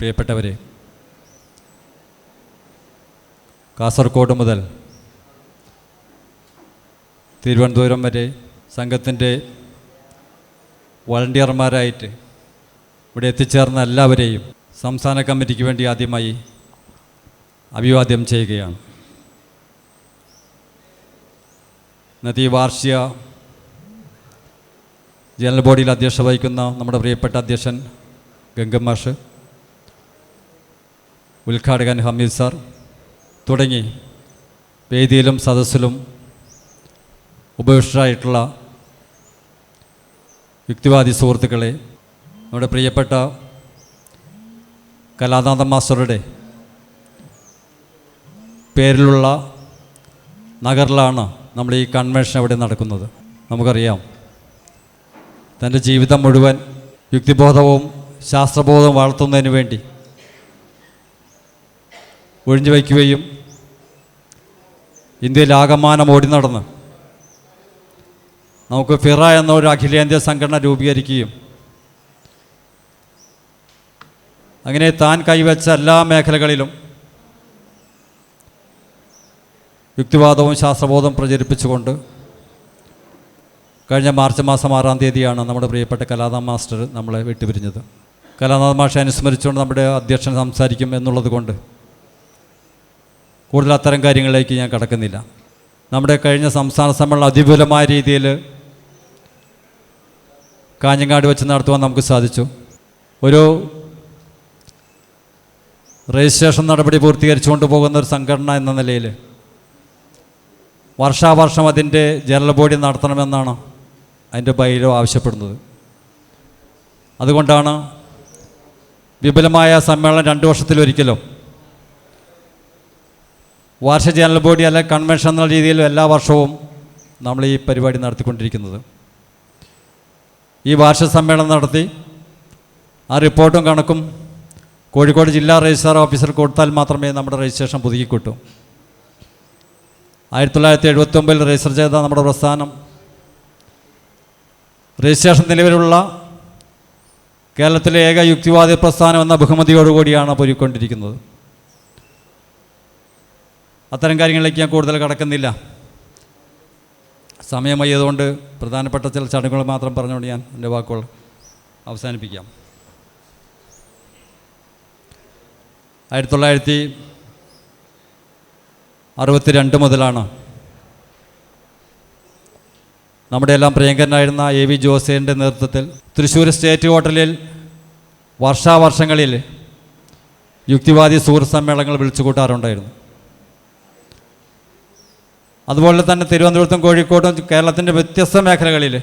പ്രിയപ്പെട്ടവരെ കാസർഗോഡ് മുതൽ തിരുവനന്തപുരം വരെ സംഘത്തിന്റെ വളണ്ടിയർമാരായിട്ട് ഇവിടെ എത്തിച്ചേർന്ന എല്ലാവരെയും സംസ്ഥാന കമ്മിറ്റിക്ക് വേണ്ടി ആദ്യമായി അഭിവാദ്യം ചെയ്യുകയാണ്. ഇന്നത്തെ ഈ വാർഷിക ജനറൽ ബോഡിയിൽ അധ്യക്ഷ വഹിക്കുന്ന നമ്മുടെ പ്രിയപ്പെട്ട അധ്യക്ഷൻ ഗംഗമാഷ് ഉദ്ഘാടകൻ ഹമീദ് സാർ തുടങ്ങി വേദിയിലും സദസ്സിലും ഉപവിഷ്ടരായിട്ടുള്ള യുക്തിവാദി സുഹൃത്തുക്കളെ നമ്മുടെ പ്രിയപ്പെട്ട കലാനാഥൻ മാസ്റ്ററുടെ പേരിലുള്ള നഗറിലാണ് നമ്മൾ ഈ കൺവെൻഷൻ അവിടെ നടക്കുന്നത്. നമുക്കറിയാം തന്റെ ജീവിതം മുഴുവൻ യുക്തിബോധവും ശാസ്ത്രബോധവും വളർത്തുന്നതിന് വേണ്ടി ഒഴിഞ്ഞു വയ്ക്കുകയും ഇന്ത്യയിൽ ആകമാനം ഓടി നടന്ന് നമുക്ക് ഫിറ എന്ന ഒരു അഖിലേന്ത്യാ സംഘടന രൂപീകരിക്കുകയും അങ്ങനെ താൻ കൈവച്ച എല്ലാ മേഖലകളിലും യുക്തിവാദവും ശാസ്ത്രബോധവും പ്രചരിപ്പിച്ചുകൊണ്ട് കഴിഞ്ഞ മാർച്ച് മാസം ആറാം തീയതിയാണ് നമ്മുടെ പ്രിയപ്പെട്ട കലാനാഥ് മാസ്റ്റർ നമ്മളെ വിട്ടുപിരിഞ്ഞത്. കലാനാഥ് മാഷെ അനുസ്മരിച്ചുകൊണ്ട് നമ്മുടെ അധ്യക്ഷൻ സംസാരിക്കും എന്നുള്ളത് കൊണ്ട് കൂടുതൽ അത്തരം കാര്യങ്ങളിലേക്ക് ഞാൻ കടക്കുന്നില്ല. നമ്മുടെ കഴിഞ്ഞ സംസ്ഥാന സമ്മേളനം അതിപുലമായ രീതിയിൽ കാഞ്ഞങ്ങാട് വെച്ച് നടത്തുവാൻ നമുക്ക് സാധിച്ചു. ഒരു രജിസ്ട്രേഷൻ നടപടി പൂർത്തീകരിച്ചുകൊണ്ട് പോകുന്ന ഒരു സംഘടന എന്ന നിലയിൽ വർഷാവർഷം അതിന്റെ ജനറൽ ബോഡി നടത്തണമെന്നാണ് അതിന്റെ ബൈലോ ആവശ്യപ്പെടുന്നത്. അതുകൊണ്ടാണ് വിപുലമായ സമ്മേളനം രണ്ട് വർഷത്തിലൊരിക്കലും വാർഷിക ജനറൽ ബോഡി അല്ലെ കൺവെൻഷൻ എന്ന രീതിയിൽ എല്ലാ വർഷവും നമ്മൾ ഈ പരിപാടി നടത്തിക്കൊണ്ടിരിക്കുന്നത്. ഈ വാർഷിക സമ്മേളനം നടത്തി ആ റിപ്പോർട്ടും കണക്കും കോഴിക്കോട് ജില്ലാ രജിസ്ട്രാർ ഓഫീസർ കൊടുത്താൽ മാത്രമേ നമ്മുടെ രജിസ്ട്രേഷൻ പുതുക്കി കിട്ടൂ. ആയിരത്തി തൊള്ളായിരത്തി എഴുപത്തൊമ്പതിൽ രജിസ്റ്റർ ചെയ്ത നമ്മുടെ പ്രസ്ഥാനം രജിസ്ട്രേഷൻ നിലവിലുള്ള കേരളത്തിലെ ഏക യുക്തിവാദി പ്രസ്ഥാനം എന്ന ബഹുമതിയോടുകൂടിയാണ് പൊരുക്കൊണ്ടിരിക്കുന്നത് അത്തരം കാര്യങ്ങളിലേക്ക് ഞാൻ കൂടുതൽ കടക്കുന്നില്ല. സമയമായതുകൊണ്ട് പ്രധാനപ്പെട്ട ചില ചടങ്ങുകൾ മാത്രം പറഞ്ഞുകൊണ്ട് ഞാൻ എന്റെ വാക്കുകൾ അവസാനിപ്പിക്കാം. ആയിരത്തി തൊള്ളായിരത്തി അറുപത്തി രണ്ട് മുതലാണ് നമ്മുടെ എല്ലാം പ്രിയങ്കരനായിരുന്ന എ വി ജോസേന്റെ നേതൃത്വത്തിൽ തൃശ്ശൂർ സ്റ്റേറ്റ് ഹോട്ടലിൽ വർഷാവർഷങ്ങളിൽ യുക്തിവാദി സുഹൃത്ത് സമ്മേളനങ്ങൾ വിളിച്ചു കൂട്ടാറുണ്ടായിരുന്നു അതുപോലെ തന്നെ തിരുവനന്തപുരത്തും കോഴിക്കോട്ടും കേരളത്തിന്റെ വ്യത്യസ്ത മേഖലകളിൽ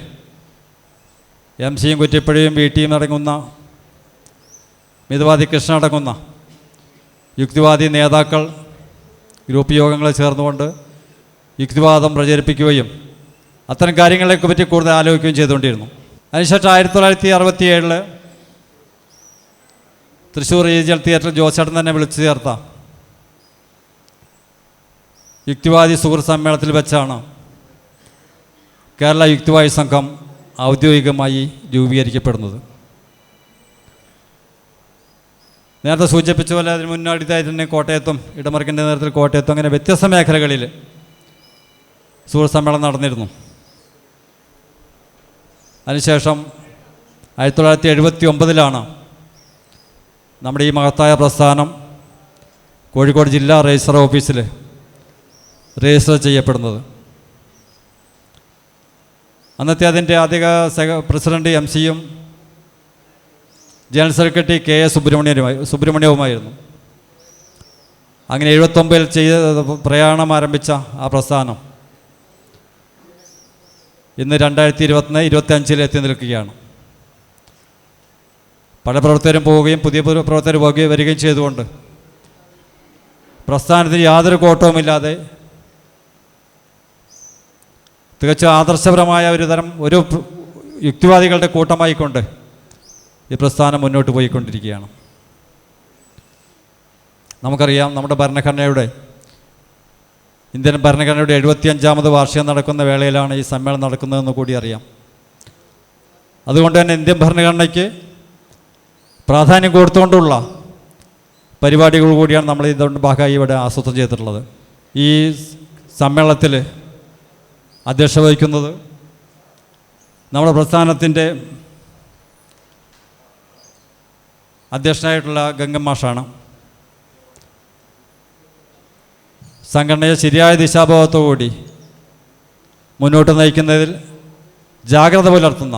എം സിയും കുറ്റിപ്പുഴയും വി ടിയും അടങ്ങുന്ന മിതവാദി കൃഷ്ണൻ അടങ്ങുന്ന യുക്തിവാദി നേതാക്കൾ ഗ്രൂപ്പ് യോഗങ്ങളെ ചേർന്നുകൊണ്ട് യുക്തിവാദം പ്രചരിപ്പിക്കുകയും അത്തരം കാര്യങ്ങളെയൊക്കെ പറ്റി കൂടുതൽ ആലോചിക്കുകയും ചെയ്തുകൊണ്ടിരുന്നു. അതിനുശേഷം ആയിരത്തി തൊള്ളായിരത്തി അറുപത്തി ഏഴിൽ തൃശ്ശൂർ റീജിയൽ തിയേറ്ററിൽ ജോസേട്ടൻ തന്നെ വിളിച്ചു ചേർത്ത യുക്തിവാദി സുഹൃത്ത് സമ്മേളനത്തിൽ വെച്ചാണ് കേരള യുക്തിവാദി സംഘം ഔദ്യോഗികമായി രൂപീകരിക്കപ്പെടുന്നത്. നേരത്തെ സൂചിപ്പിച്ച പോലെ അതിന് മുന്നോടിയായി തന്നെ കോട്ടയത്തും ഇടമറിക്കിന്റെ നേതൃത്വത്തിൽ കോട്ടയത്തും അങ്ങനെ വ്യത്യസ്ത മേഖലകളിൽ സുഹൃത്ത് സമ്മേളനം നടന്നിരുന്നു. അതിനുശേഷം ആയിരത്തി തൊള്ളായിരത്തി എഴുപത്തി ഒമ്പതിലാണ് നമ്മുടെ ഈ മഹത്തായ പ്രസ്ഥാനം കോഴിക്കോട് ജില്ലാ രജിസ്റ്റർ ഓഫീസിൽ രജിസ്റ്റർ ചെയ്യപ്പെടുന്നത്. അന്നത്തെ അതിന്റെ അധിക പ്രസിഡന്റ് എം സിയും ജനറൽ സെക്രട്ടറി കെ എസ് സുബ്രഹ്മണ്യനുമായി സുബ്രഹ്മണ്യവുമായിരുന്നു. അങ്ങനെ എഴുപത്തൊമ്പതിൽ ചെയ്ത പ്രയാണം ആരംഭിച്ച ആ പ്രസ്ഥാനം ഇന്ന് രണ്ടായിരത്തി ഇരുപത്തിന് ഇരുപത്തി അഞ്ചിൽ എത്തി നിൽക്കുകയാണ്. പല പ്രവർത്തകരും പോവുകയും പുതിയ പുതിയ പ്രവർത്തകർ പോവുകയും വരികയും ചെയ്തുകൊണ്ട് പ്രസ്ഥാനത്തിന് യാതൊരു കോട്ടവുമില്ലാതെ തികച്ചും ആദർശപരമായ ഒരു തരം ഒരു യുക്തിവാദികളുടെ കൂട്ടമായിക്കൊണ്ട് ഈ പ്രസ്ഥാനം മുന്നോട്ട് പോയിക്കൊണ്ടിരിക്കുകയാണ്. നമുക്കറിയാം നമ്മുടെ ഭരണഘടനയുടെ ഇന്ത്യൻ ഭരണഘടനയുടെ എഴുപത്തിയഞ്ചാമത് വാർഷികം നടക്കുന്ന വേളയിലാണ് ഈ സമ്മേളനം നടക്കുന്നതെന്ന് കൂടി അറിയാം. അതുകൊണ്ട് തന്നെ ഇന്ത്യൻ ഭരണഘടനയ്ക്ക് പ്രാധാന്യം കൊടുത്തുകൊണ്ടുള്ള പരിപാടികൾ കൂടിയാണ് നമ്മൾ ഇതുകൊണ്ട് ഭാഗമായി ഇവിടെ ആസൂത്രണം ചെയ്തിട്ടുള്ളത്. ഈ സമ്മേളനത്തിൽ അധ്യക്ഷത വഹിക്കുന്നത് നമ്മുടെ പ്രസ്ഥാനത്തിന്റെ അധ്യക്ഷനായിട്ടുള്ള ഗംഗമ്മാഷാണ് സംഘടനയെ ശരിയായ ദിശാബോധത്തോടുകൂടി മുന്നോട്ട് നയിക്കുന്നതിൽ ജാഗ്രത പുലർത്തുന്ന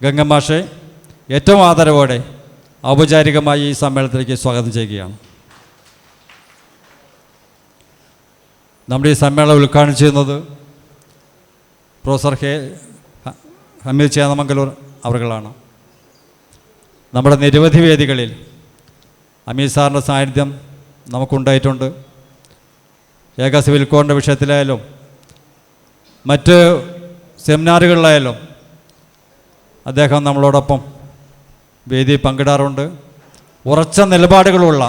ഗംഗമ്മാഷെ ഏറ്റവും ആദരവോടെ ഔപചാരികമായി ഈ സമ്മേളനത്തിലേക്ക് സ്വാഗതം ചെയ്യുകയാണ്. നമ്മുടെ ഈ സമ്മേളനം ഉദ്ഘാടനം ചെയ്യുന്നത് പ്രൊഫസർ ഹേ ഹമീദ് ചേന്നമംഗലൂർ അവർകളാണ് നമ്മുടെ നിരവധി വേദികളിൽ അമീർ സാറിന്റെ സാന്നിധ്യം നമുക്കുണ്ടായിട്ടുണ്ട്. ഏക സിവിൽ കോഡിന്റെ വിഷയത്തിലായാലും മറ്റ് സെമിനാറുകളിലായാലും അദ്ദേഹം നമ്മളോടൊപ്പം വേദി പങ്കിടാറുണ്ട്. ഉറച്ച നിലപാടുകളുള്ള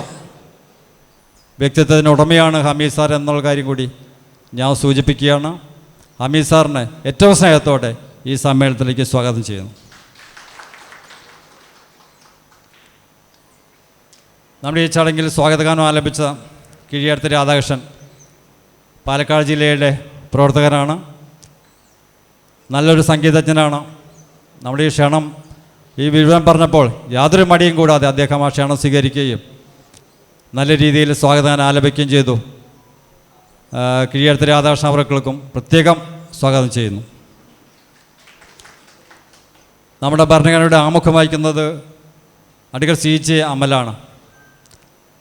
വ്യക്തിത്വത്തിന് ഉടമയാണ് ഹമീദ് സാർ എന്നുള്ള കാര്യം കൂടി ഞാൻ സൂചിപ്പിക്കുകയാണ്. ഹമീദ് സാറിനെ ഏറ്റവും സ്നേഹത്തോടെ ഈ സമ്മേളനത്തിലേക്ക് സ്വാഗതം ചെയ്യുന്നു. നമ്മുടെ ഈ ചടങ്ങിൽ സ്വാഗതഗാനം ആലപിച്ച കിഴിയടുത്ത രാധാകൃഷ്ണൻ പാലക്കാട് ജില്ലയുടെ പ്രവർത്തകനാണ്. നല്ലൊരു സംഗീതജ്ഞനാണ്. നമ്മുടെ ഈ ക്ഷണം ഈ വിവരം പറഞ്ഞപ്പോൾ യാതൊരു മടിയും കൂടാതെ അദ്ദേഹം ആ ക്ഷണം സ്വീകരിക്കുകയും നല്ല രീതിയിൽ സ്വാഗതം ആലപിക്കുകയും ചെയ്തു. കിഴിയടുത്ത രാധാകൃഷ്ണ അവർക്കും പ്രത്യേകം സ്വാഗതം ചെയ്യുന്നു. നമ്മുടെ ഭരണഘടനയുടെ ആമുഖം വഹിക്കുന്നത് അടികൾ സി ജെ അമലാണ്.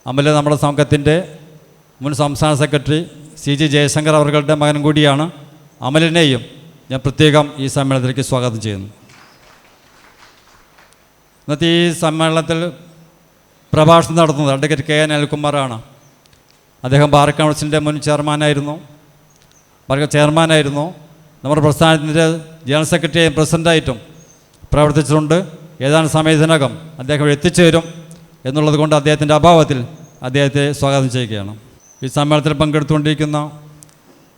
അമൽ നമ്മുടെ സംഘത്തിന്റെ മുൻ സംസ്ഥാന സെക്രട്ടറി സി ജി ജയശങ്കർ അവരുടെ മകൻ കൂടിയാണ്. അമലിനെയും ഞാൻ പ്രത്യേകം ഈ സമ്മേളനത്തിലേക്ക് സ്വാഗതം ചെയ്യുന്നു. ഇന്നത്തെ ഈ സമ്മേളനത്തിൽ പ്രഭാഷണം നടത്തുന്നത് അഡ്വക്കേറ്റ് കെ എൻ അനിൽകുമാറാണ് അദ്ദേഹം ബാർ കൗൺസിലിന്റെ മുൻ ചെയർമാനായിരുന്നു. ബാർ ചെയർമാനായിരുന്നു. നമ്മുടെ പ്രസ്ഥാനത്തിന്റെ ജനറൽ സെക്രട്ടറിയും പ്രസിഡന്റായിട്ടും പ്രവർത്തിച്ചിട്ടുണ്ട്. ഏതാനും സമയത്തിനകം അദ്ദേഹം എത്തിച്ചേരും എന്നുള്ളത് കൊണ്ട് അദ്ദേഹത്തിന്റെ അഭാവത്തിൽ അദ്ദേഹത്തെ സ്വാഗതം ചെയ്യുകയാണ്. ഈ സമ്മേളനത്തിൽ പങ്കെടുത്തുകൊണ്ടിരിക്കുന്ന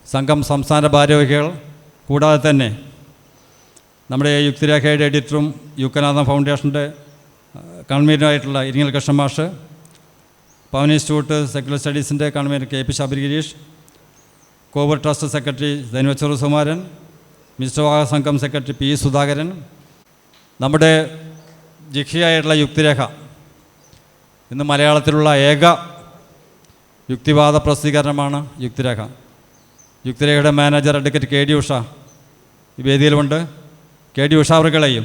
സംഘം സംസ്ഥാന ഭാരവാഹികൾ കൂടാതെ തന്നെ നമ്മുടെ യുക്തിരേഖയുടെ എഡിറ്ററും യുക്കനാഥം ഫൗണ്ടേഷന്റെ കൺവീനറായിട്ടുള്ള ഇരിങ്ങൽ കൃഷ്ണമാഷ് പവൻ institute secular സ്റ്റഡീസിന്റെ convener K P Sabari Girish Kovoor trust secretary ധനുവച്ചൂർ സുമാരൻ മിശ്രവാഹ സംഘം സെക്രട്ടറി പി സുധാകരൻ നമ്മുടെ ജിഖിയായിട്ടുള്ള യുക്തിരേഖ ഇന്ന് മലയാളത്തിലുള്ള ഏക യുക്തിവാദ പ്രസിദ്ധീകരണമാണ് Yukthirekha. യുക്തിരേഖയുടെ manager advocate K D Usha ഈ വേദിയിലുമുണ്ട്. കെ ഡി ഉഷ അവർകളെയും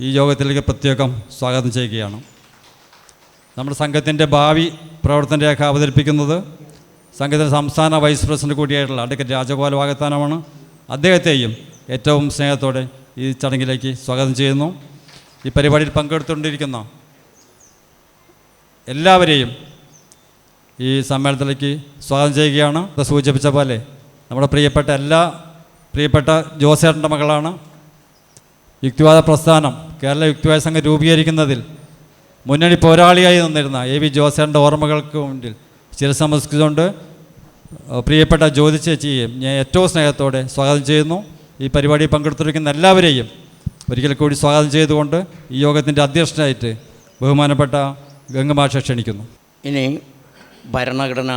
ഈ യോഗത്തിലേക്ക് പ്രത്യേകം സ്വാഗതം ചെയ്യുകയാണ്. നമ്മുടെ സംഘത്തിന്റെ ഭാവി പ്രവർത്തന രേഖ അവതരിപ്പിക്കുന്നത് സംഘത്തിന്റെ സംസ്ഥാന വൈസ് പ്രസിഡന്റ് കൂടിയായിട്ടുള്ള അഡ്വക്കേറ്റ് രാജഗോപാൽ വാഗത്താനമാണ് അദ്ദേഹത്തെയും ഏറ്റവും സ്നേഹത്തോടെ ഈ ചടങ്ങിലേക്ക് സ്വാഗതം ചെയ്യുന്നു. ഈ പരിപാടിയിൽ പങ്കെടുത്തുകൊണ്ടിരിക്കുന്ന എല്ലാവരെയും ഈ സമ്മേളനത്തിലേക്ക് സ്വാഗതം ചെയ്യുകയാണ്. അത് സൂചിപ്പിച്ച പോലെ നമ്മുടെ പ്രിയപ്പെട്ട എല്ലാ പ്രിയപ്പെട്ട ജോസേട്ടന്റെ മകളാണ്. യുക്തിവാദ പ്രസ്ഥാനം കേരള യുക്തിവാദ സംഘം രൂപീകരിക്കുന്നതിൽ മുന്നണി പോരാളിയായി നിന്നിരുന്ന എ വി ജോസേട്ടന്റെ ഓർമ്മകൾക്ക് മുന്നിൽ ചിരസമസ്കൃതമുണ്ട് പ്രിയപ്പെട്ട ജ്യോതി ചേച്ചിയെയും ഞാൻ ഏറ്റവും സ്നേഹത്തോടെ സ്വാഗതം ചെയ്യുന്നു. ഈ പരിപാടി പങ്കെടുത്തിരിക്കുന്ന എല്ലാവരെയും ഒരിക്കൽ കൂടി സ്വാഗതം ചെയ്തുകൊണ്ട് ഈ യോഗത്തിന്റെ അധ്യക്ഷനായിട്ട് ബഹുമാനപ്പെട്ട ഗംഗമാഷ ക്ഷണിക്കുന്നു. ഇനി ഭരണഘടന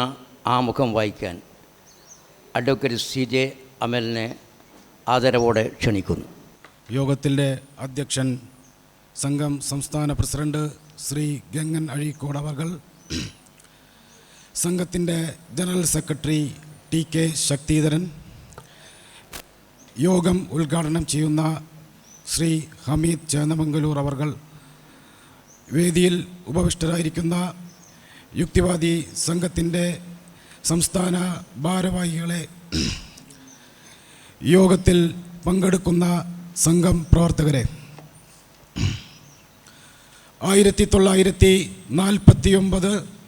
ആമുഖം വായിക്കാൻ അഡ്വക്കേറ്റ് സി ജെ അമലിനെ ആദരവോടെ ക്ഷണിക്കുന്നു. യോഗത്തിന്റെ അധ്യക്ഷൻ സംഘം സംസ്ഥാന പ്രസിഡന്റ് ശ്രീ ഗംഗൻ അഴീക്കോട് അവർകൾ സംഘത്തിന്റെ general secretary T K Sakthidharan. യോഗം ഉദ്ഘാടനം ചെയ്യുന്ന ശ്രീ ഹമീദ് ചേന്നമംഗലൂർ അവർകൾ. വേദിയിൽ ഉപവിഷ്ടരായിരിക്കുന്ന യുക്തിവാദി സംഘത്തിന്റെ സംസ്ഥാന ഭാരവാഹികളെ യോഗത്തിൽ പങ്കെടുക്കുന്ന സംഘം പ്രവർത്തകരെ. ആയിരത്തി തൊള്ളായിരത്തി നാൽപ്പത്തി ഒമ്പത്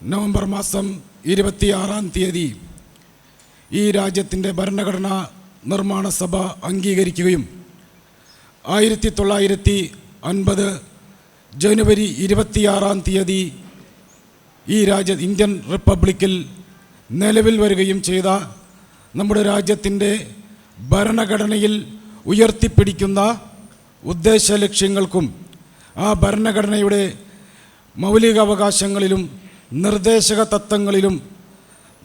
നവംബർ മാസം ഇരുപത്തിയാറാം തീയതി ഈ രാജ്യത്തിന്റെ ഭരണഘടനാ നിർമ്മാണ സഭ അംഗീകരിക്കുകയും ആയിരത്തി തൊള്ളായിരത്തി അൻപത് ജനുവരി ഇരുപത്തിയാറാം തീയതി ഈ രാജ്യ ഇന്ത്യൻ റിപ്പബ്ലിക്കിൽ നിലവിൽ വരികയും ചെയ്ത നമ്മുടെ രാജ്യത്തിന്റെ ഭരണഘടനയിൽ ഉയർത്തിപ്പിടിക്കുന്ന ഉദ്ദേശ ലക്ഷ്യങ്ങൾക്കും ആ ഭരണഘടനയുടെ മൗലികാവകാശങ്ങളിലും നിർദ്ദേശക തത്വങ്ങളിലും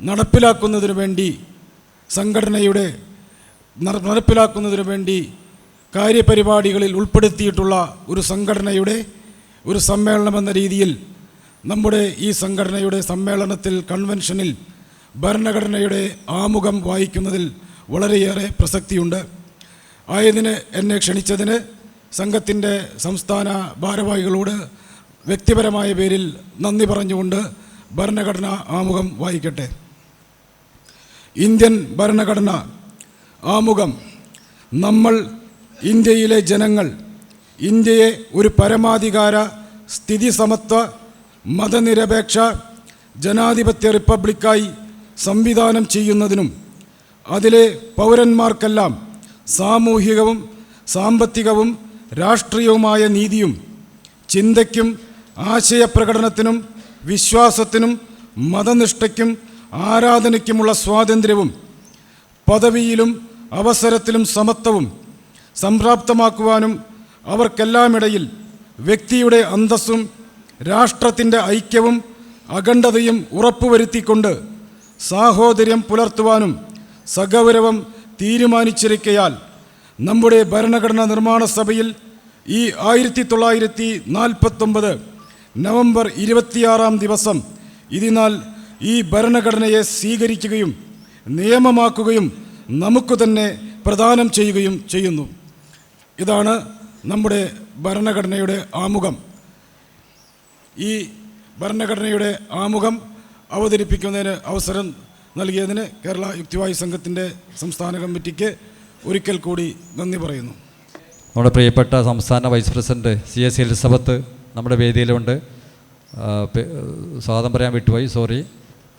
നടപ്പിലാക്കുന്നതിനു വേണ്ടി സംഘടനയുടെ നടപ്പിലാക്കുന്നതിന് വേണ്ടി കാര്യപരിപാടികളിൽ ഉൾപ്പെടുത്തിയിട്ടുള്ള ഒരു സംഘടനയുടെ ഒരു സമ്മേളനമെന്ന രീതിയിൽ നമ്മുടെ ഈ സംഘടനയുടെ സമ്മേളനത്തിൽ കൺവെൻഷനിൽ ഭരണഘടനയുടെ ആമുഖം വായിക്കുന്നതിൽ വളരെയേറെ പ്രസക്തിയുണ്ട്. ആയതിന് എന്നെ ക്ഷണിച്ചതിന് സംഘത്തിന്റെ സംസ്ഥാന ഭാരവാഹികളോട് വ്യക്തിപരമായ പേരിൽ നന്ദി പറഞ്ഞുകൊണ്ട് ഭരണഘടന ആമുഖം വായിക്കട്ടെ. ഇന്ത്യൻ ഭരണഘടന ആമുഖം നമ്മൾ ഇന്ത്യയിലെ ജനങ്ങൾ ഇന്ത്യയെ ഒരു പരമാധികാര സ്ഥിതി സമത്വ മതനിരപേക്ഷ ജനാധിപത്യ റിപ്പബ്ലിക്കായി സംവിധാനം ചെയ്യുന്നതിനും അതിലെ പൗരന്മാർക്കെല്ലാം സാമൂഹികവും സാമ്പത്തികവും രാഷ്ട്രീയവുമായ നീതിയും ചിന്തയ്ക്കും ആശയപ്രകടനത്തിനും വിശ്വാസത്തിനും മതനിഷ്ഠയ്ക്കും ആരാധനയ്ക്കുമുള്ള സ്വാതന്ത്ര്യവും പദവിയിലും അവസരത്തിലും സമത്വവും സംപ്രാപ്തമാക്കുവാനും അവർക്കെല്ലാമിടയിൽ വ്യക്തിയുടെ അന്തസ്സും രാഷ്ട്രത്തിന്റെ ഐക്യവും അഖണ്ഡതയും ഉറപ്പുവരുത്തിക്കൊണ്ട് സാഹോദര്യം പുലർത്തുവാനും സഗൗരവം തീരുമാനിച്ചിരിക്കയാൽ നമ്മുടെ ഭരണഘടനാ നിർമ്മാണ സഭയിൽ ഈ ആയിരത്തി തൊള്ളായിരത്തി നാൽപ്പത്തൊമ്പത് നവംബർ ഇരുപത്തിയാറാം ദിവസം ഇതിനാൽ ഈ ഭരണഘടനയെ സ്വീകരിക്കുകയും നിയമമാക്കുകയും നമുക്ക് തന്നെ പ്രദാനം ചെയ്യുകയും ചെയ്യുന്നു. ഇതാണ് നമ്മുടെ ഭരണഘടനയുടെ ആമുഖം. ഈ ഭരണഘടനയുടെ ആമുഖം അവതരിപ്പിക്കുന്നതിന് അവസരം നൽകിയതിന് കേരള യുക്തിവായു സംഘത്തിന്റെ സംസ്ഥാന കമ്മിറ്റിക്ക് ഒരിക്കൽ കൂടി നന്ദി പറയുന്നു. നമ്മുടെ പ്രിയപ്പെട്ട സംസ്ഥാന vice president C S Elizabeth നമ്മുടെ വേദിയിലുണ്ട്. സ്വാഗതം പറയാൻ വിട്ടുപോയി സോറി.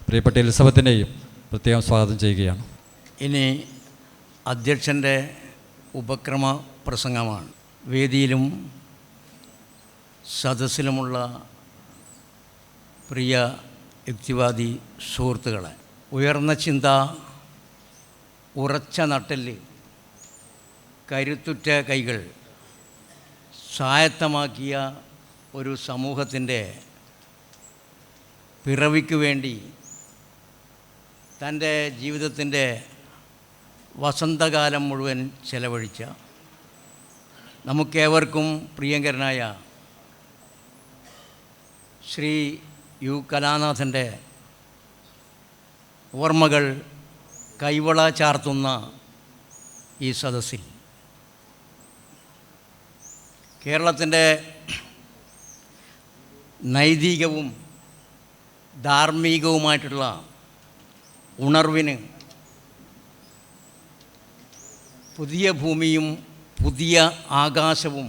പ്രിയപ്പെട്ട എലിസബത്തിനെയും പ്രത്യേകം സ്വാഗതം ചെയ്യുകയാണ്. ഇനി അധ്യക്ഷന്റെ ഉപക്രമ പ്രസംഗമാണ്. വേദിയിലും സദസ്സിലുമുള്ള പ്രിയ യുക്തിവാദി സുഹൃത്തുക്കളെ ഉയർന്ന ചിന്ത ഉറച്ച നട്ടൽ കരുത്തുറ്റ കൈകൾ സ്വായത്തമാക്കിയ ഒരു സമൂഹത്തിന്റെ പിറവിക്ക് വേണ്ടി തന്റെ ജീവിതത്തിന്റെ വസന്തകാലം മുഴുവൻ ചെലവഴിച്ച നമുക്കേവർക്കും പ്രിയങ്കരനായ ശ്രീ യു കലാനാഥന്റെ ഓർമ്മകൾ കൈവള ചാർത്തുന്ന ഈ സദസ്സിൽ. കേരളത്തിന്റെ നൈതികവും ധാർമ്മികവുമായിട്ടുള്ള ഉണർവിന് പുതിയ ഭൂമിയും പുതിയ ആകാശവും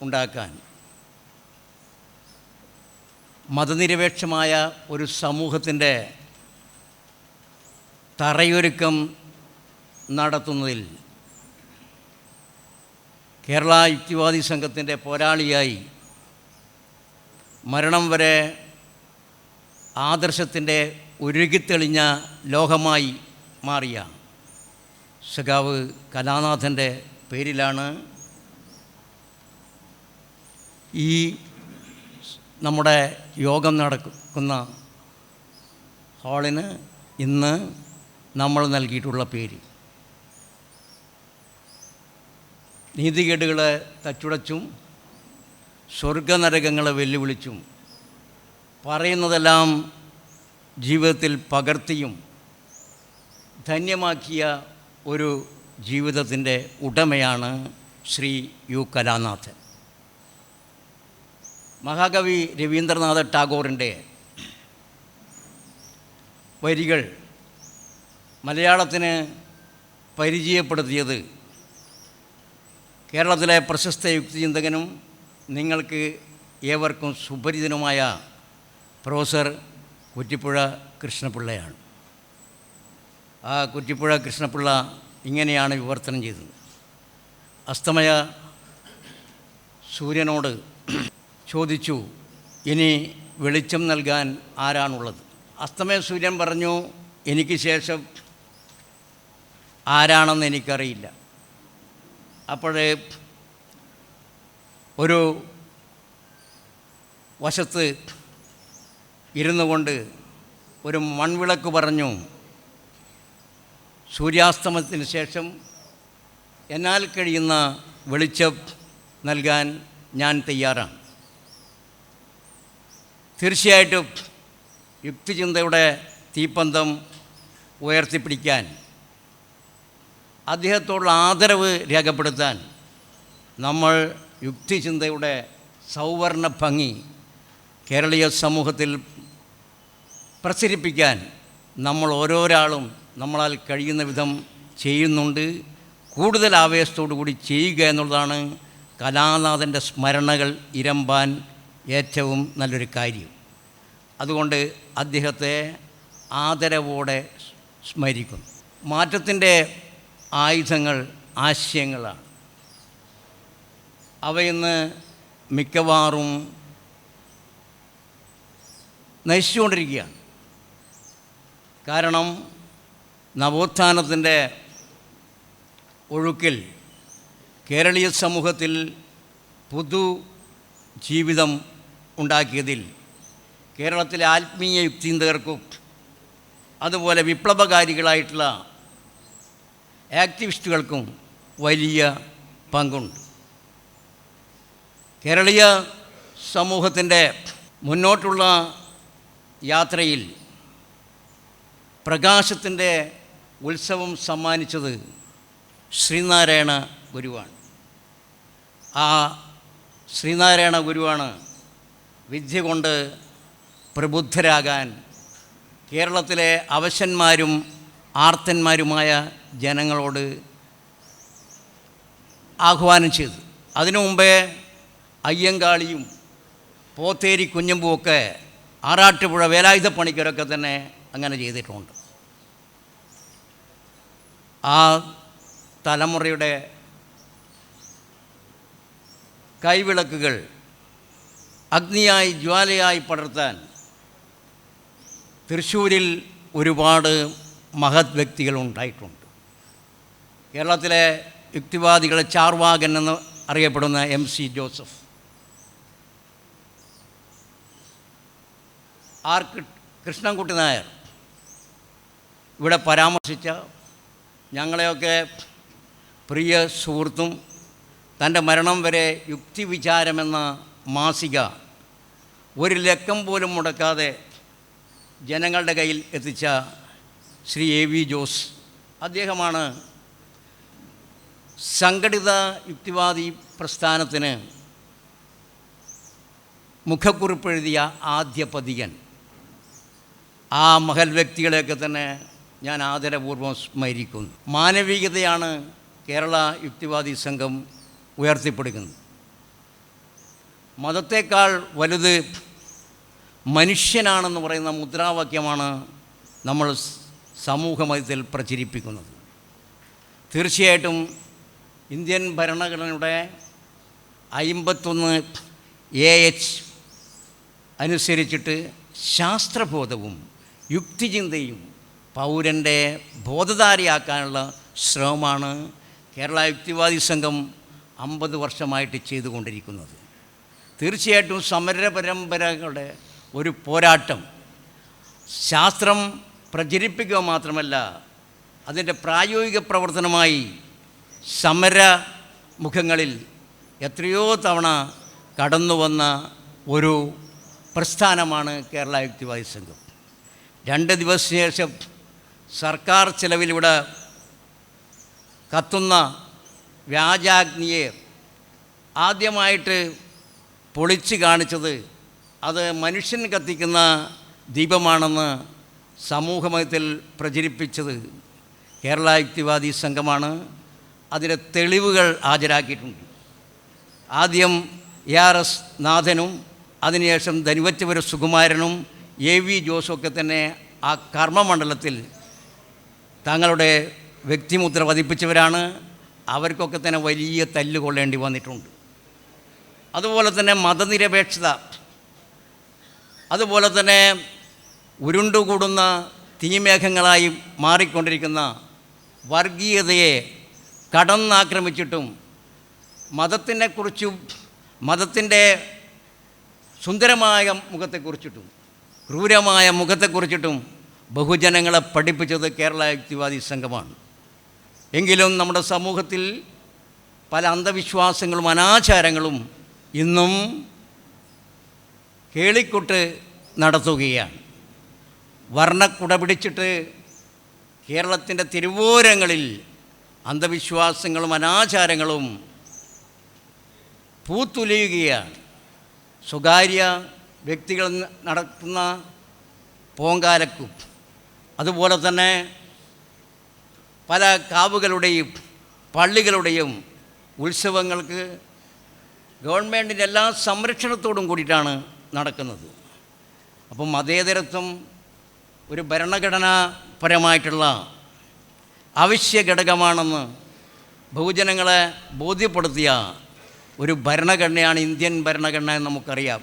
ഉണ്ടാക്കാൻ മതനിരപേക്ഷമായ ഒരു സമൂഹത്തിന്റെ തറയൊരുക്കം നടത്തുന്നതിൽ കേരള യുക്തിവാദി സംഘത്തിന്റെ പോരാളിയായി മരണം വരെ ആദർശത്തിന്റെ ഉരുകിത്തെളിഞ്ഞ ലോകമായി മാറിയ സഖാവ് കലാനാഥന്റെ പേരിലാണ് ഈ നമ്മുടെ യോഗം നടക്കുന്ന ഹാളിന് ഇന്ന് നമ്മൾ നൽകിയിട്ടുള്ള പേര്. നീതികേടുകളെ തച്ചുടച്ചും സ്വർഗനരകങ്ങളെ വെല്ലുവിളിച്ചും പറയുന്നതെല്ലാം ജീവിതത്തിൽ പകർത്തിയും ധന്യമാക്കിയ ഒരു ജീവിതത്തിന്റെ ഉടമയാണ് ശ്രീ യു കലാനാഥൻ. മഹാകവി രവീന്ദ്രനാഥ ടാഗോറിന്റെ വരികൾ മലയാളത്തിന് പരിചയപ്പെടുത്തിയത് കേരളത്തിലെ പ്രശസ്ത യുക്തിചിന്തകനും നിങ്ങൾക്ക് ഏവർക്കും സുപരിചിതനുമായ പ്രൊഫസർ കുറ്റിപ്പുഴ കൃഷ്ണപിള്ളയാണ്. ആ കുറ്റിപ്പുഴ കൃഷ്ണപിള്ള ഇങ്ങനെയാണ് വിവർത്തനം ചെയ്തത്. അസ്തമയ സൂര്യനോട് ചോദിച്ചു ഇനി വെളിച്ചം നൽകാൻ ആരാണുള്ളത്? അസ്തമയ സൂര്യൻ പറഞ്ഞു എനിക്ക് ശേഷം ആരാണെന്ന് എനിക്കറിയില്ല. അപ്പോഴേ ഒരു വശത്ത് ഇരുന്നു കൊണ്ട് ഒരു മൺവിളക്ക് പറഞ്ഞു. സൂര്യാസ്തമത്തിന് ശേഷം എന്നാൽ കഴിയുന്ന വെളിച്ചം നൽകാൻ ഞാൻ തയ്യാറാണ്. തീർച്ചയായിട്ടും യുക്തിചിന്തയുടെ തീപ്പന്തം ഉയർത്തിപ്പിടിക്കാൻ അദ്ദേഹത്തോടുള്ള ആദരവ് രേഖപ്പെടുത്താൻ നമ്മൾ യുക്തിചിന്തയുടെ സൗവർണ ഭംഗി കേരളീയ സമൂഹത്തിൽ പ്രസരിപ്പിക്കാൻ നമ്മൾ ഓരോരാളും നമ്മളാൽ കഴിയുന്ന വിധം ചെയ്യുന്നുണ്ട്. കൂടുതൽ ആവേശത്തോടു കൂടി ചെയ്യുക എന്നുള്ളതാണ് കലാനാഥന്റെ സ്മരണകൾ ഇരമ്പാൻ ഏറ്റവും നല്ലൊരു കാര്യം. അതുകൊണ്ട് അദ്ദേഹത്തെ ആദരവോടെ സ്മരിക്കുന്നു. മാറ്റത്തിന്റെ ആയുധങ്ങൾ ആശയങ്ങളാണ്. അവയിന്ന് മിക്കവാറും നശിച്ചുകൊണ്ടിരിക്കുകയാണ്. കാരണം നവോത്ഥാനത്തിന്റെ ഒഴുക്കിൽ കേരളീയ സമൂഹത്തിൽ പുതു ജീവിതം ഉണ്ടാക്കിയതിൽ കേരളത്തിലെ ആത്മീയ യുക്തിന്തകർക്കും അതുപോലെ വിപ്ലവകാരികളായിട്ടുള്ള ആക്ടിവിസ്റ്റുകൾക്കും വലിയ പങ്കുണ്ട്. കേരളീയ സമൂഹത്തിന്റെ മുന്നോട്ടുള്ള യാത്രയിൽ പ്രകാശത്തിന്റെ ഉത്സവം സമ്മാനിച്ചത് ശ്രീനാരായണ ഗുരുവാണ്. ആ ശ്രീനാരായണ ഗുരുവാണ് വിദ്യ കൊണ്ട് പ്രബുദ്ധരാകാൻ കേരളത്തിലെ അവശന്മാരും ആർത്തന്മാരുമായ ജനങ്ങളോട് ആഹ്വാനം ചെയ്തു അതിനു മുമ്പേ അയ്യങ്കാളിയും പോത്തേരി കുഞ്ഞമ്പുമൊക്കെ ആറാട്ടുപുഴ വേലായുധ പണിക്കരൊക്കെ തന്നെ അങ്ങനെ ചെയ്തിട്ടുണ്ട്. ആ തലമുറയുടെ കൈവിളക്കുകൾ അഗ്നിയായി ജ്വാലയായി പടർത്താൻ തൃശ്ശൂരിൽ ഒരുപാട് മഹത് വ്യക്തികൾ ഉണ്ടായിട്ടുണ്ട്. കേരളത്തിലെ യുക്തിവാദികളെ ചാർവാകൻ എന്ന് അറിയപ്പെടുന്ന M C Joseph. R Krishnankutty Nair. ഇവിടെ പരാമർശിച്ച ഞങ്ങളെയൊക്കെ പ്രിയ സുഹൃത്തും തന്റെ മരണം വരെ യുക്തിവിചാരമെന്ന മാസിക ഒരു ലക്കം പോലും മുടക്കാതെ ജനങ്ങളുടെ കയ്യിൽ എത്തിച്ച ശ്രീ എ വി ജോസ്. അദ്ദേഹമാണ് സംഘടിത യുക്തിവാദി പ്രസ്ഥാനത്തിന് മുഖക്കുറിപ്പെഴുതിയ ആദ്യ പതികൻ. ആ മഹൽ വ്യക്തികളെയൊക്കെ തന്നെ ഞാൻ ആദരപൂർവം സ്മരിക്കുന്നു. മാനവികതയാണ് കേരള യുക്തിവാദി സംഘം ഉയർത്തിപ്പിടിക്കുന്നത്. മതത്തേക്കാൾ വലുത് മനുഷ്യനാണെന്ന് പറയുന്ന മുദ്രാവാക്യമാണ് നമ്മൾ സമൂഹ സമൂഹമതത്തിൽ പ്രചരിപ്പിക്കുന്നത്. തീർച്ചയായിട്ടും ഇന്ത്യൻ ഭരണഘടനയുടെ അയിമ്പത്തൊന്ന് എ എച്ച് അനുസരിച്ചിട്ട് ശാസ്ത്രബോധവും യുക്തിചിന്തയും പൗരന്റെ ബോധധാരിയാക്കാനുള്ള ശ്രമമാണ് കേരള യുക്തിവാദി സംഘം അമ്പത് വർഷമായിട്ട് ചെയ്തുകൊണ്ടിരിക്കുന്നത്. തീർച്ചയായിട്ടും സമര പരമ്പരകളുടെ ഒരു പോരാട്ടം ശാസ്ത്രം പ്രചരിപ്പിക്കുക മാത്രമല്ല അതിന്റെ പ്രായോഗിക പ്രവർത്തനമായി സമര മുഖങ്ങളിൽ എത്രയോ തവണ കടന്നു വന്ന ഒരു പ്രസ്ഥാനമാണ് കേരള യുക്തിവാദി സംഘം. രണ്ട് ദിവസത്തിന് ശേഷം സർക്കാർ ചെലവിലിവിടെ കത്തുന്ന വ്യാജാഗ്നിയെ ആദ്യമായിട്ട് പൊളിച്ച് കാണിച്ചത് അത് മനുഷ്യൻ കത്തിക്കുന്ന ദീപമാണെന്ന് സമൂഹമതത്തിൽ പ്രചരിപ്പിച്ചത് കേരള യുക്തിവാദി സംഘമാണ്. അതിന്റെ തെളിവുകൾ ഹാജരാക്കിയിട്ടുണ്ട്. ആദ്യം എ ആർ എസ് നാഥനും അതിനുശേഷം ധനുവറ്റപുര സുകുമാരനും എ വി ജോസൊക്കെ തന്നെ ആ കർമ്മമണ്ഡലത്തിൽ തങ്ങളുടെ വ്യക്തിമുദ്ര പതിപ്പിച്ചവരാണ്. അവർക്കൊക്കെ തന്നെ വലിയ തല്ല് കൊള്ളേണ്ടി വന്നിട്ടുണ്ട്. അതുപോലെ തന്നെ മതനിരപേക്ഷത അതുപോലെ തന്നെ ഉരുണ്ടുകൂടുന്ന തീമേഘങ്ങളായി മാറിക്കൊണ്ടിരിക്കുന്ന വർഗീയതയെ കടന്നാക്രമിച്ചിട്ടും മതത്തിനെക്കുറിച്ചും മതത്തിന്റെ സുന്ദരമായ മുഖത്തെക്കുറിച്ചിട്ടും ക്രൂരമായ മുഖത്തെക്കുറിച്ചിട്ടും ബഹുജനങ്ങളെ പഠിപ്പിച്ചത് കേരള യുക്തിവാദി സംഘമാണ്. എങ്കിലും നമ്മുടെ സമൂഹത്തിൽ പല അന്ധവിശ്വാസങ്ങളും അനാചാരങ്ങളും ഇന്നും കേളിക്കൊട്ട് നടത്തുകയാണ്. വർണക്കുട പിടിച്ചിട്ട് കേരളത്തിന്റെ തിരുവോരങ്ങളിൽ അന്ധവിശ്വാസങ്ങളും അനാചാരങ്ങളും പൂത്തുലയുകയാണ്. സ്വകാര്യ വ്യക്തികൾ നടത്തുന്ന പോങ്കാലക്കും അതുപോലെ തന്നെ പല കാവുകളുടെയും പള്ളികളുടെയും ഉത്സവങ്ങൾക്ക് ഗവൺമെന്റിന്റെ എല്ലാ സംരക്ഷണത്തോടും കൂടിയിട്ടാണ് നടക്കുന്നത്. അപ്പം മതേതരത്വം ഒരു ഭരണഘടനാപരമായിട്ടുള്ള അവശ്യ ഘടകമാണെന്ന് ബഹുജനങ്ങളെ ബോധ്യപ്പെടുത്തിയ ഒരു ഭരണഘടനയാണ് ഇന്ത്യൻ ഭരണഘടന എന്ന് നമുക്കറിയാം.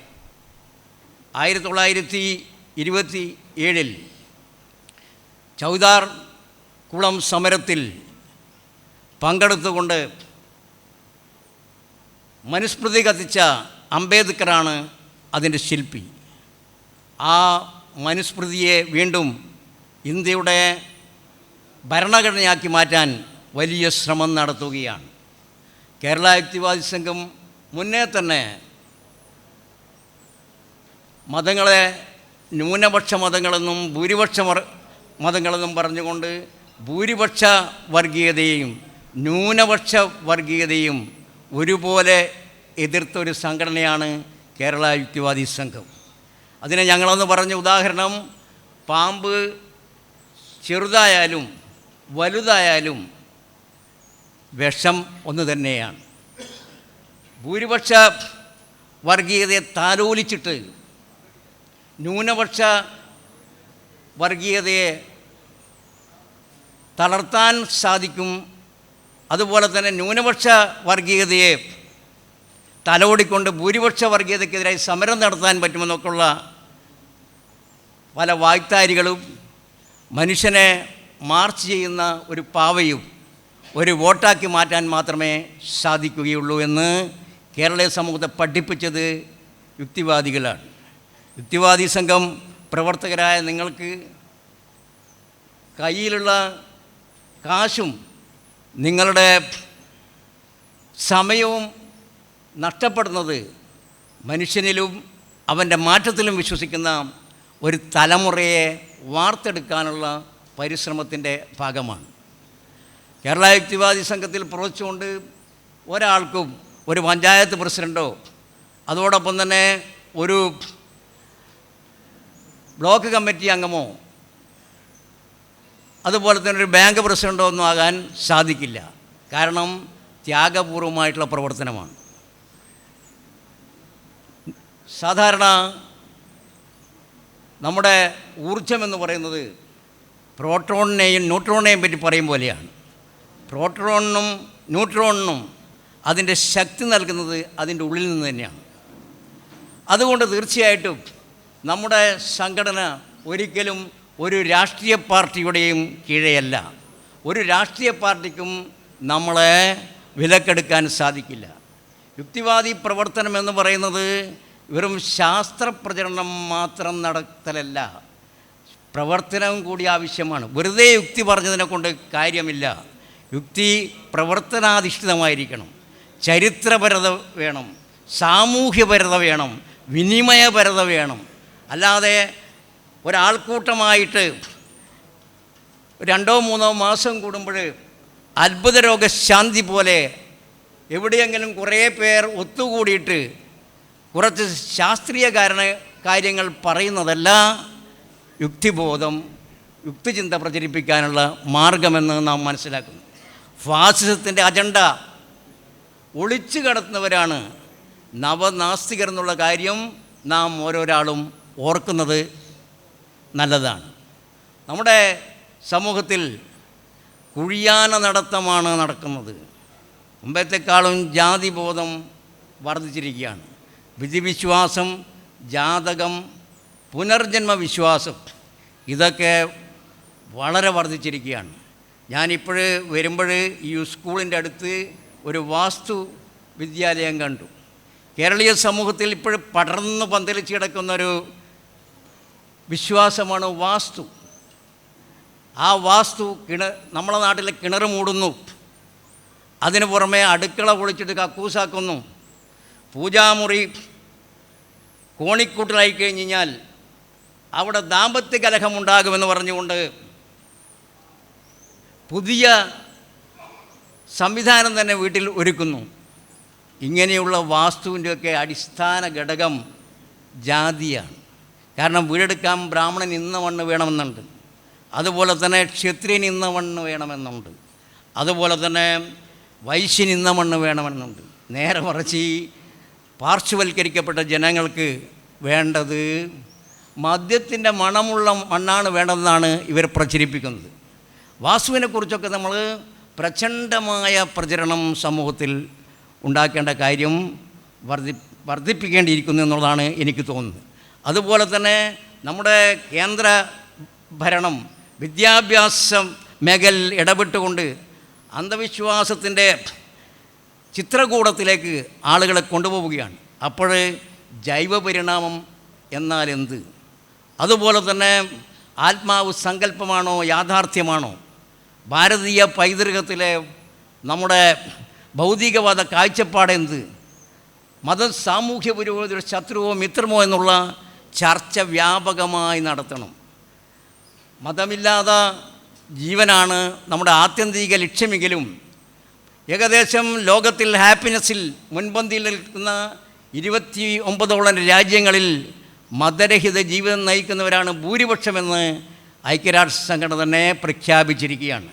ആയിരത്തി തൊള്ളായിരത്തി ഇരുപത്തി ഏഴിൽ ചൗദാർ കുളം സമരത്തിൽ പങ്കെടുത്തുകൊണ്ട് മനുസ്മൃതി കത്തിച്ച അംബേദ്കറാണ് അതിന്റെ ശില്പി. ആ മനുസ്മൃതിയെ വീണ്ടും ഇന്ത്യയുടെ ഭരണഘടനയാക്കി മാറ്റാൻ വലിയ ശ്രമം നടത്തുകയാണ്. കേരള യുക്തിവാദി സംഘം മുന്നേ തന്നെ മതങ്ങളെ ന്യൂനപക്ഷ മതങ്ങളെന്നും ഭൂരിപക്ഷ മതങ്ങളെന്നും പറഞ്ഞുകൊണ്ട് ഭൂരിപക്ഷ വർഗീയതയും ന്യൂനപക്ഷ വർഗീയതയും ഒരുപോലെ എതിർത്തൊരു സംഘടനയാണ് കേരള യുക്തിവാദി സംഘം. അതിനെ ഞങ്ങളൊന്ന് പറഞ്ഞ ഉദാഹരണം പാമ്പ് ചെറുതായാലും വലുതായാലും വിഷം ഒന്ന് തന്നെയാണ്. ഭൂരിപക്ഷ വർഗീയതയെ താലോലിച്ചിട്ട് ന്യൂനപക്ഷ വർഗീയതയെ തളർത്താൻ സാധിക്കും. അതുപോലെ തന്നെ ന്യൂനപക്ഷ വർഗീയതയെ തലോടിക്കൊണ്ട് ഭൂരിപക്ഷ വർഗീയതയ്ക്കെതിരായി സമരം നടത്താൻ പറ്റുമെന്നൊക്കെയുള്ള പല വായ്ത്താരികളും മനുഷ്യനെ മാർച്ച് ചെയ്യുന്ന ഒരു പാവയും ഒരു വോട്ടാക്കി മാറ്റാൻ മാത്രമേ സാധിക്കുകയുള്ളൂ എന്ന് കേരളീയ സമൂഹത്തെ പഠിപ്പിച്ചത് യുക്തിവാദികളാണ്. യുക്തിവാദി സംഘം പ്രവർത്തകരായ നിങ്ങൾക്ക് കയ്യിലുള്ള കാശും നിങ്ങളുടെ സമയവും നഷ്ടപ്പെടുന്നത് മനുഷ്യനിലും അവന്റെ മാറ്റത്തിലും വിശ്വസിക്കുന്ന ഒരു തലമുറയെ വാർത്തെടുക്കാനുള്ള പരിശ്രമത്തിന്റെ ഭാഗമാണ്. കേരള യുക്തിവാദി സംഘത്തിൽ പ്രവർത്തിച്ചുകൊണ്ട് ഒരാൾക്കും ഒരു പഞ്ചായത്ത് പ്രസിഡന്റോ അതോടൊപ്പം തന്നെ ഒരു ബ്ലോക്ക് കമ്മിറ്റി അംഗമോ? അതുപോലെ തന്നെ ഒരു ബാങ്ക് പ്രസിഡന്റോ ഒന്നും ആകാൻ സാധിക്കില്ല. കാരണം ത്യാഗപൂർവമായിട്ടുള്ള പ്രവർത്തനമാണ്. സാധാരണ നമ്മുടെ ഊർജം എന്ന് പറയുന്നത് പ്രോട്ടോണിനെയും ന്യൂട്രോണിനെയും പറ്റി പറയും പോലെയാണ്. പ്രോട്ടോണിനും ന്യൂട്രോണിനും അതിന്റെ ശക്തി നൽകുന്നത് അതിന്റെ ഉള്ളിൽ നിന്ന് തന്നെയാണ്. അതുകൊണ്ട് തീർച്ചയായിട്ടും നമ്മുടെ സംഘടന ഒരിക്കലും ഒരു രാഷ്ട്രീയ പാർട്ടിയുടെയും കീഴെയല്ല. ഒരു രാഷ്ട്രീയ പാർട്ടിക്കും നമ്മളെ വിലക്കെടുക്കാൻ സാധിക്കില്ല. യുക്തിവാദി പ്രവർത്തനം എന്ന് പറയുന്നത് വെറും ശാസ്ത്ര പ്രചരണം മാത്രം നടത്തലല്ല. പ്രവർത്തനവും കൂടി ആവശ്യമാണ്. വെറുതെ യുക്തി പറഞ്ഞതിനെ കൊണ്ട് കാര്യമില്ല. യുക്തി പ്രവർത്തനാധിഷ്ഠിതമായിരിക്കണം. ചരിത്രപരത വേണം. സാമൂഹ്യപരത വേണം. വിനിമയപരത വേണം. അല്ലാതെ ഒരാൾക്കൂട്ടമായിട്ട് രണ്ടോ മൂന്നോ മാസം കൂടുമ്പോൾ അത്ഭുത രോഗശാന്തി പോലെ എവിടെയെങ്കിലും കുറേ പേർ ഒത്തുകൂടിയിട്ട് കുറച്ച് ശാസ്ത്രീയ കാരണ കാര്യങ്ങൾ പറയുന്നതല്ല യുക്തിബോധം യുക്തിചിന്ത പ്രചരിപ്പിക്കാനുള്ള മാർഗമെന്ന് നാം മനസ്സിലാക്കുന്നു. ഫാസിസത്തിന്റെ അജണ്ട ഒളിച്ചു കടത്തുന്നവരാണ്. നവനാസ്തികർ എന്നുള്ള കാര്യം നാം ഓരോരാളും ഓർക്കുന്നത് നല്ലതാണ്. നമ്മുടെ സമൂഹത്തിൽ കുഴിയാന നടത്തമാണ് നടക്കുന്നത്. മുമ്പത്തെക്കാളും ജാതിബോധം വർദ്ധിച്ചിരിക്കുകയാണ്. വിധിവിശ്വാസം ജാതകം പുനർജന്മ വിശ്വാസം ഇതൊക്കെ വളരെ വർദ്ധിച്ചിരിക്കുകയാണ്. ഞാനിപ്പോൾ വരുമ്പോൾ ഈ സ്കൂളിന്റെ അടുത്ത് ഒരു വാസ്തു വിദ്യാലയം കണ്ടു. കേരളീയ സമൂഹത്തിൽ ഇപ്പോഴും പടർന്നു പന്തലിച്ച് കിടക്കുന്നൊരു വിശ്വാസമാണ് വാസ്തു. ആ വാസ്തു കിണ നമ്മളെ നാട്ടിലെ കിണർ മൂടുന്നു. അതിന് പുറമെ അടുക്കള പൊളിച്ചിട്ട് കക്കൂസാക്കുന്നു പൂജാമുറി കോണിക്കൂട്ടിലായി കഴിഞ്ഞ് കഴിഞ്ഞാൽ അവിടെ ദാമ്പത്യ കലഹമുണ്ടാകുമെന്ന് പറഞ്ഞുകൊണ്ട് പുതിയ സംവിധാനം തന്നെ വീട്ടിൽ ഒരുക്കുന്നു. ഇങ്ങനെയുള്ള വാസ്തുവിന്റെയൊക്കെ അടിസ്ഥാന ഘടകം ജാതിയാണ്. കാരണം വീടെടുക്കാൻ ബ്രാഹ്മണൻ ഇന്ന മണ്ണ് വേണമെന്നുണ്ട്. അതുപോലെ തന്നെ ക്ഷത്രിയൻ ഇന്ന മണ്ണ് വേണമെന്നുണ്ട്. അതുപോലെ തന്നെ വൈശ്യൻ ഇന്ന മണ്ണ് വേണമെന്നുണ്ട്. നേരെ മറിച്ച് പാർശ്വവൽക്കരിക്കപ്പെട്ട ജനങ്ങൾക്ക് വേണ്ടത് മദ്യത്തിന്റെ മണമുള്ള മണ്ണാണ് വേണ്ടതെന്നാണ് ഇവർ പ്രചരിപ്പിക്കുന്നത്. വാസുവിനെക്കുറിച്ചൊക്കെ നമ്മൾ പ്രചണ്ഡമായ പ്രചരണം സമൂഹത്തിൽ ഉണ്ടാക്കേണ്ട കാര്യം വർദ്ധി വർദ്ധിപ്പിക്കേണ്ടിയിരിക്കുന്നു എന്നുള്ളതാണ് എനിക്ക് തോന്നുന്നത്. അതുപോലെ തന്നെ നമ്മുടെ കേന്ദ്ര ഭരണം വിദ്യാഭ്യാസം മേഖലയിൽ ഇടപെട്ടുകൊണ്ട് അന്ധവിശ്വാസത്തിന്റെ ചിത്രകൂടത്തിലേക്ക് ആളുകളെ കൊണ്ടുപോവുകയാണ്. അപ്പോൾ ജൈവ പരിണാമം എന്നാൽ എന്ത്? അതുപോലെ തന്നെ ആത്മാവ് സങ്കല്പമാണോ യാഥാർത്ഥ്യമാണോ? ഭാരതീയ പൈതൃകത്തിലെ നമ്മുടെ ഭൗതികവാദ കാഴ്ചപ്പാടെന്ത് മത സാമൂഹ്യ പുരോഗതിയുടെ ശത്രുവോ മിത്രമോ എന്നുള്ള ചർച്ച വ്യാപകമായി നടത്തണം. മതമില്ലാത്ത ജീവനാണ് നമ്മുടെ ആത്യന്തിക ലക്ഷ്യമെങ്കിലും ഏകദേശം ലോകത്തിൽ ഹാപ്പിനെസ്സിൽ മുൻപന്തിയിൽ നിൽക്കുന്ന ഇരുപത്തി ഒമ്പതോളം രാജ്യങ്ങളിൽ മതരഹിത ജീവിതം നയിക്കുന്നവരാണ് ഭൂരിപക്ഷമെന്ന് ഐക്യരാഷ്ട്ര സംഘടന തന്നെ പ്രഖ്യാപിച്ചിരിക്കുകയാണ്.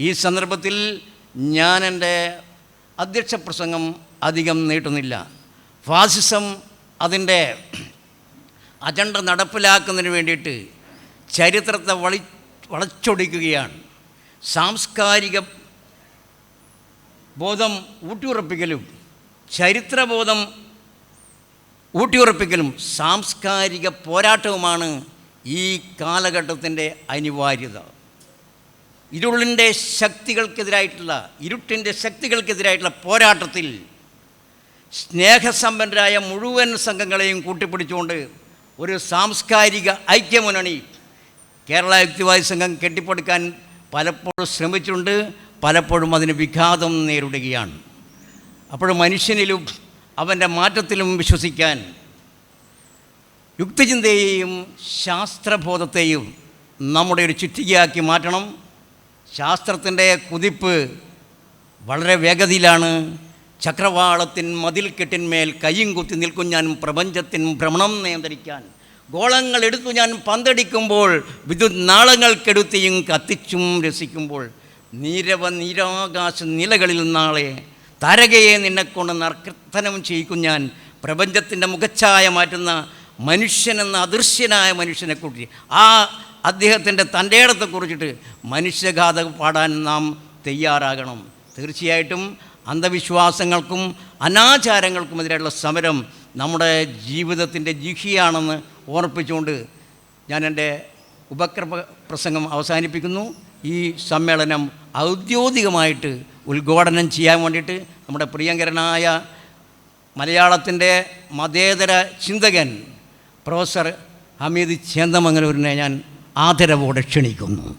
ഈ സന്ദർഭത്തിൽ ഞാൻ എന്റെ അധ്യക്ഷ പ്രസംഗം അധികം നീട്ടുന്നില്ല. ഫാസിസം അതിന്റെ അജണ്ട നടപ്പിലാക്കുന്നതിന് വേണ്ടിയിട്ട് ചരിത്രത്തെ വളി വളച്ചൊടിക്കുകയാണ്. സാംസ്കാരിക ബോധം ഊട്ടിയുറപ്പിക്കലും ചരിത്രബോധം ഊട്ടിയുറപ്പിക്കലും സാംസ്കാരിക പോരാട്ടവുമാണ് ഈ കാലഘട്ടത്തിന്റെ അനിവാര്യത. ഇരുളിന്റെ ശക്തികൾക്കെതിരായിട്ടുള്ള ഇരുട്ടിന്റെ ശക്തികൾക്കെതിരായിട്ടുള്ള പോരാട്ടത്തിൽ സ്നേഹസമ്പന്നരായ മുഴുവൻ സംഘങ്ങളെയും കൂട്ടിപ്പിടിച്ചുകൊണ്ട് ഒരു സാംസ്കാരിക ഐക്യമുന്നണി. കേരള യുക്തിവാദി സംഘം കെട്ടിപ്പടുക്കാൻ പലപ്പോഴും ശ്രമിച്ചിട്ടുണ്ട് പലപ്പോഴും അതിന് വിഘാതം നേരിടുകയാണ്. അപ്പോൾ മനുഷ്യനിലും അവന്റെ മാറ്റത്തിലും വിശ്വസിക്കാൻ യുക്തിചിന്തയെയും ശാസ്ത്രബോധത്തെയും നമ്മുടെ ഒരു ചുറ്റികയാക്കി മാറ്റണം. ശാസ്ത്രത്തിന്റെ കുതിപ്പ് വളരെ വേഗതയിലാണ്. ചക്രവാളത്തിൻ മതിൽക്കെട്ടിന്മേൽ കയ്യും കുത്തി നിൽക്കും ഞാൻ പ്രപഞ്ചത്തിൻ ഭ്രമണം നിയന്ത്രിക്കാൻ. ഗോളങ്ങൾ എടുത്തു ഞാൻ പന്തടിക്കുമ്പോൾ വിദ്യുത് നാളങ്ങൾക്കെടുത്തിയും കത്തിച്ചും രസിക്കുമ്പോൾ. നീരവ നീരാകാശ നിലകളിൽ നാളെ താരകയെ നിന്നെക്കൊണ്ട് നർക്കർത്തനം ചെയ്യിക്കും ഞാൻ. പ്രപഞ്ചത്തിന്റെ മുഖച്ഛായ മാറ്റുന്ന മനുഷ്യനെന്ന അദൃശ്യനായ മനുഷ്യനെക്കുറിച്ച് ആ അദ്ദേഹത്തിന്റെ തന്റെ ഇടത്തെക്കുറിച്ചിട്ട് മനുഷ്യഘാതക പാടാൻ നാം തയ്യാറാകണം. തീർച്ചയായിട്ടും അന്ധവിശ്വാസങ്ങൾക്കും അനാചാരങ്ങൾക്കുമെതിരെയുള്ള സമരം നമ്മുടെ ജീവിതത്തിന്റെ ജിഹിയാണെന്ന് ഓർപ്പിച്ചുകൊണ്ട് ഞാൻ എന്റെ ഉപക്രമ പ്രസംഗം അവസാനിപ്പിക്കുന്നു. ഈ സമ്മേളനം ഔദ്യോഗികമായിട്ട് ഉദ്ഘാടനം ചെയ്യാൻ വേണ്ടിയിട്ട് നമ്മുടെ പ്രിയങ്കരനായ മലയാളത്തിന്റെ മതേതര ചിന്തകൻ പ്രൊഫസർ ഹമീദ് ചേന്ദമംഗലൂരിനെ ഞാൻ ആദരവോടെ ക്ഷണിക്കുന്നു.